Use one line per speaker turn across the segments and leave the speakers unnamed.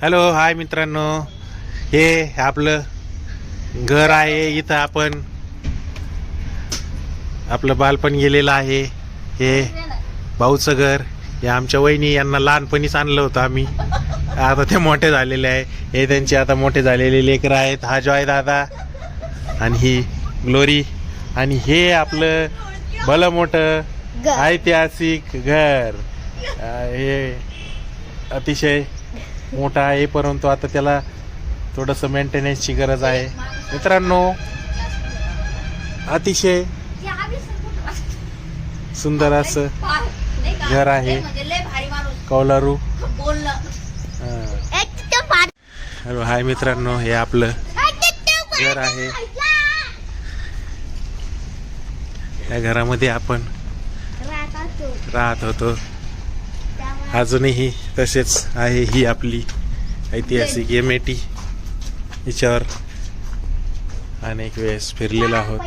Hello hi मित्रांनो. हे आपलं घर आहे इथं आपण आपलं बालपण गेलेलं आहे. हे भाऊचं घर. हे आमच्या वहिनी यांना लहानपणीच आणलं होतं आम्ही. आता ते मोठे झालेले आहे. हे त्यांचे आता मोठे झालेले लेकरं आहेत. हा जॉय दादा आणि ही ग्लोरी. आणि हे आपलं भलं मोठं ऐतिहासिक घर. हे अतिशय मोठा आहे परंतु आता त्याला थोडंसं मेंटेनन्सची गरज आहे. मित्रांनो अतिशय सुंदर असं घर आहे. कौलारू. हॅलो हाय मित्रांनो हे आपलं घर आहे. या घरामध्ये आपण राहत होतो. अजूनही तसेच आहे ही आपली ऐतिहासिक एम ए टी हिच्यावर अनेक वेळेस फिरलेलो आहोत.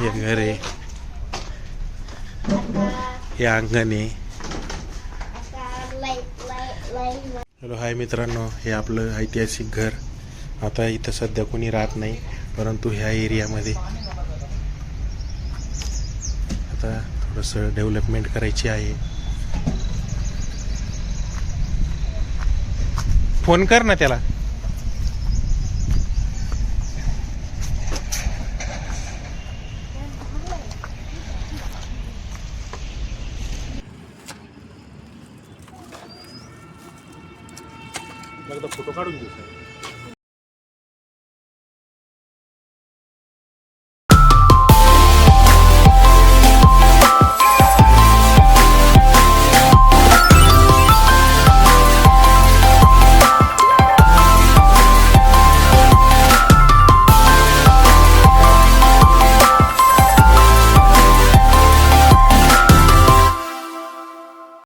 हे घर आहे. हे अंगण आहे. हॅलो हाय मित्रांनो हे आपलं ऐतिहासिक घर. आता इथं सध्या कोणी राहत नाही परंतु ह्या एरियामध्ये आता थोडंसं डेव्हलपमेंट करायची आहे. फोन कर ना त्याला. फोटो काढून घेऊ